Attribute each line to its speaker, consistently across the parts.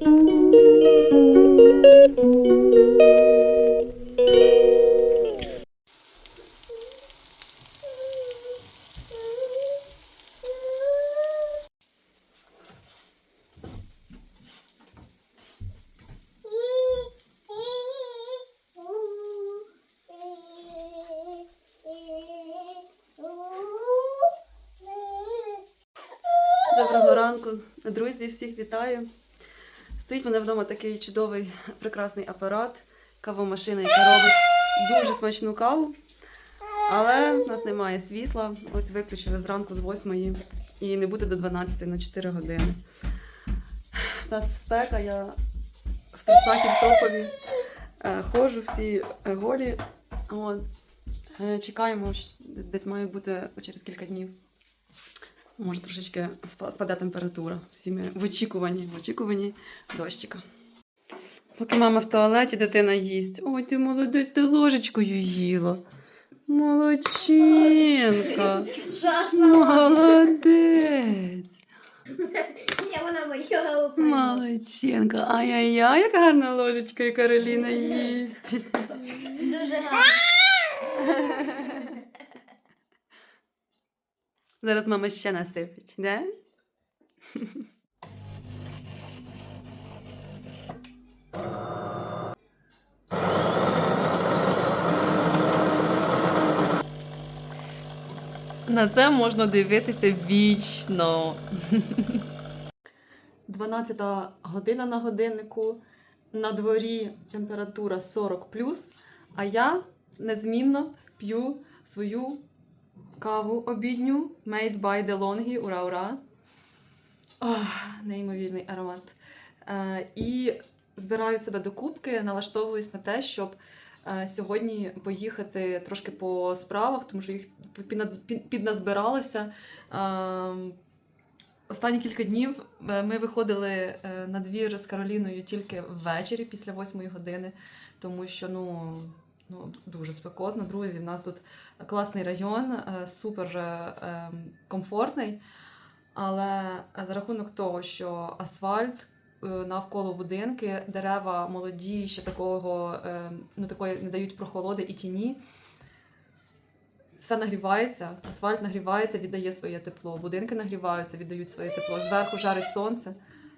Speaker 1: Доброго ранку, друзі, всіх вітаю. Стоїть в мене вдома такий чудовий прекрасний апарат, кавомашина, яка робить дуже смачну каву. Але в нас немає світла. Ось виключили зранку з 8 і не буде до 12 на 4 години. У нас спека, я в трусах і в топові е, ходжу всі е, голі. От. Е, Чекаємо, десь має бути через кілька днів. Може трошечки спаде температура. Всі ми в очікуванні, в очікуванні дощика. Поки мама в туалеті, дитина їсть. Ой, ти молодець, ти ложечкою їла. Молодчинка. Молодець. Молодчинка. Ай-яй-яй, як гарна ложечкою Кароліна їсть.
Speaker 2: Дуже гарно.
Speaker 1: Зараз мама ще насипить, да? На це можна дивитися вічно. 12 година на годиннику. На дворі температура 40 а я незмінно п'ю свою каву обідню Made by DeLonghi, ура ура. Ох, неймовірний аромат. Е, і збираю себе до кубки, налаштовуюсь на те, щоб е, сьогодні поїхати трошки по справах, тому що їх підназбиралося. Е, Останні кілька днів е, ми виходили е, на двір з Кароліною тільки ввечері після восьмої години, тому що ну, ну дуже спекотно. Друзі, в нас тут класний район, е, супер е, комфортний. Але за рахунок того, що асфальт е, навколо будинки, дерева молоді, ще такого е, ну, такої не дають прохолоди і тіні. Все нагрівається, асфальт нагрівається, віддає своє тепло. Будинки нагріваються, віддають своє тепло. Зверху жарить сонце.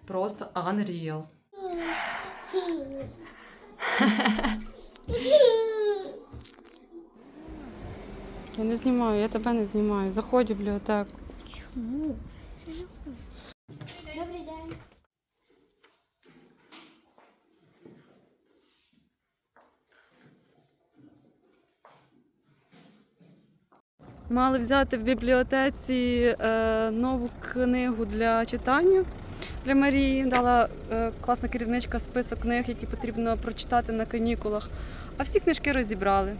Speaker 1: Просто unreal.
Speaker 3: Я не знімаю, я тебе не знімаю. Заходь в бібліотеку. Чому?
Speaker 2: Добрий день.
Speaker 1: Мали взяти в бібліотеці е, нову книгу для читання для Марії. Дала е, класна керівничка список книг, які потрібно прочитати на канікулах. А всі книжки розібрали.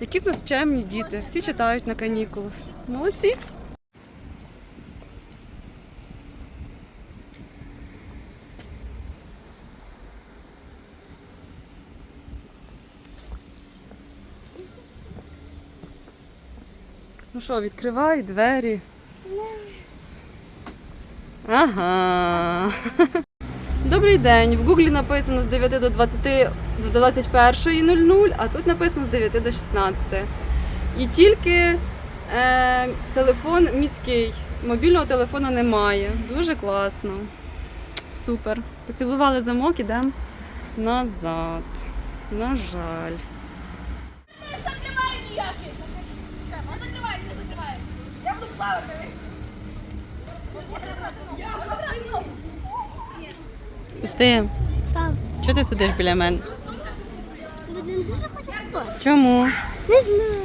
Speaker 1: Які в нас чемні діти, всі читають на канікулах. Молодці. Ну що, відкривай двері. Ага. Добрий день. В Гуглі написано з 9 до 20 до 21.00, а тут написано з 9 до 16. І тільки е, телефон міський. Мобільного телефона немає. Дуже класно. Супер. Поцілували замок, ідемо назад. На жаль.
Speaker 2: Не закривай ніякий. Не закривай, не закривай. Я буду плавати.
Speaker 3: Пусти.
Speaker 2: Там.
Speaker 3: Чого ти сидиш біля мене?
Speaker 2: Він дуже хоче попасти.
Speaker 3: Чому?
Speaker 2: Не знаю.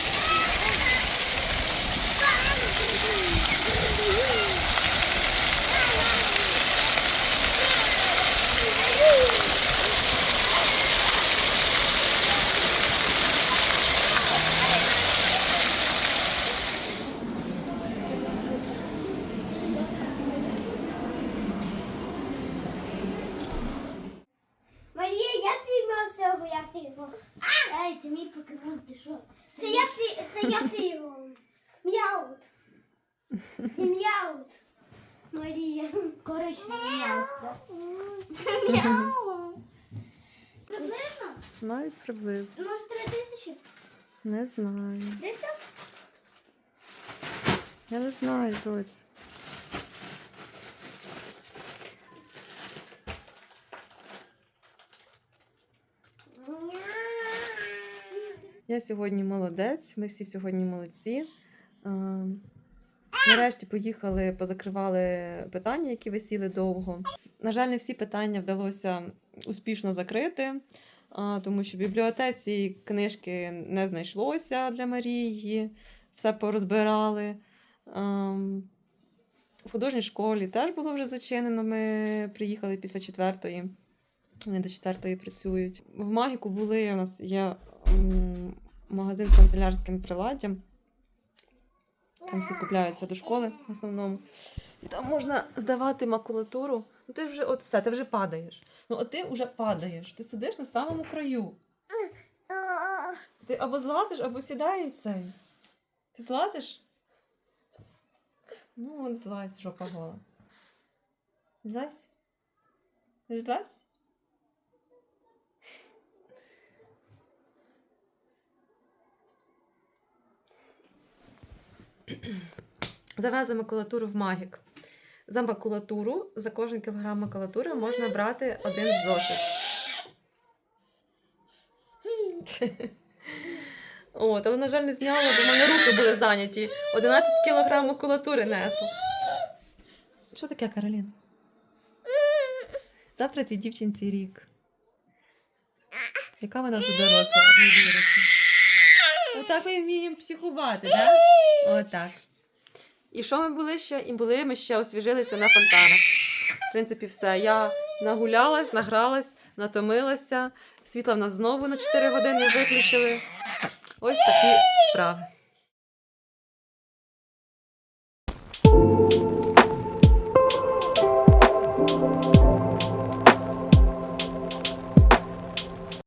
Speaker 4: як ти його. Ей, це мій покемон, ти що? Це як ти, це як ти його? М'яут. Це м'яут. Марія.
Speaker 2: Коричневий так?
Speaker 4: Це м'яут. Приблизно?
Speaker 1: Навіть приблизно.
Speaker 4: Може, три тисячі?
Speaker 1: Не знаю.
Speaker 4: Десь так?
Speaker 1: Я не знаю, доць. Я сьогодні молодець, ми всі сьогодні молодці. Нарешті поїхали, позакривали питання, які висіли довго. На жаль, не всі питання вдалося успішно закрити, тому що в бібліотеці книжки не знайшлося для Марії, все порозбирали. В художній школі теж було вже зачинено. Ми приїхали після четвертої. Вони до четвертої працюють. В Магіку були у нас є магазин з канцелярським приладдям. Там всі скупляються до школи в основному. І там можна здавати макулатуру. Ну ти вже от все, ти вже падаєш. Ну, от ти вже падаєш. Ти сидиш на самому краю. Ти або злазиш, або сідаєш цей. Ти злазиш? Ну, от злазь, жопа гола. Злазь. Злазь. Завезли макулатуру в Магік. За макулатуру, за кожен кілограм макулатури можна брати один зошит. От, але, на жаль, не зняла, бо в мене руки були зайняті. 11 кілограм макулатури несла. Що таке, Каролін? Завтра цій дівчинці рік. Яка вона вже доросла. Отак ми вміємо психувати? Да? Отак. І що ми були ще? І були ми ще освіжилися на фонтанах. В принципі, все. Я нагулялась, награлась, натомилася. Світла в нас знову на 4 години виключили. Ось такі справи.